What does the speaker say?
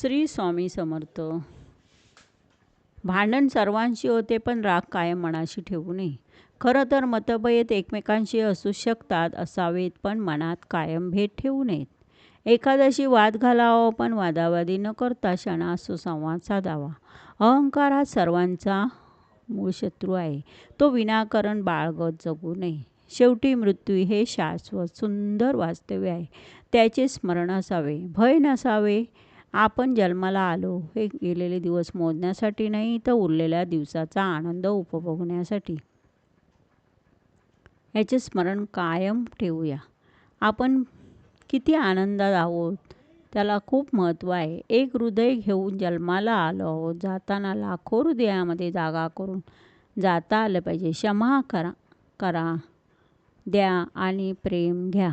श्री स्वामी समर्थ. भांडण सर्वांशी होते पण राग कायम मनाशी ठेवू नये. खरं तर मतभेद एकमेकांशी असू शकतात असावेत पण मनात कायम भेद ठेवू नयेत. एखाद्याशी वाद घालावा पण वादावादी न करता क्षणा सुसंवाद साधावा. अहंकार हा सर्वांचा मूळ शत्रू आहे. तो विनाकारण बाळगत जगू नये. शेवटी मृत्यू हे शाश्वत सुंदर वास्तव्य आहे. त्याचे स्मरण असावे भय नसावे आपण जन्माला आलो हे गेलेले दिवस मोजण्यासाठी नाही तर उरलेल्या दिवसाचा आनंद उपभोगण्यासाठी. याचे स्मरण कायम ठेवूया. आपण किती आनंदात आहोत त्याला खूप महत्त्व आहे. एक हृदय घेऊन जन्माला आलो आहोत जाताना लाखो हृदयामध्ये जागा करून जाता आलं पाहिजे. क्षमा करा करा द्या आणि प्रेम घ्या.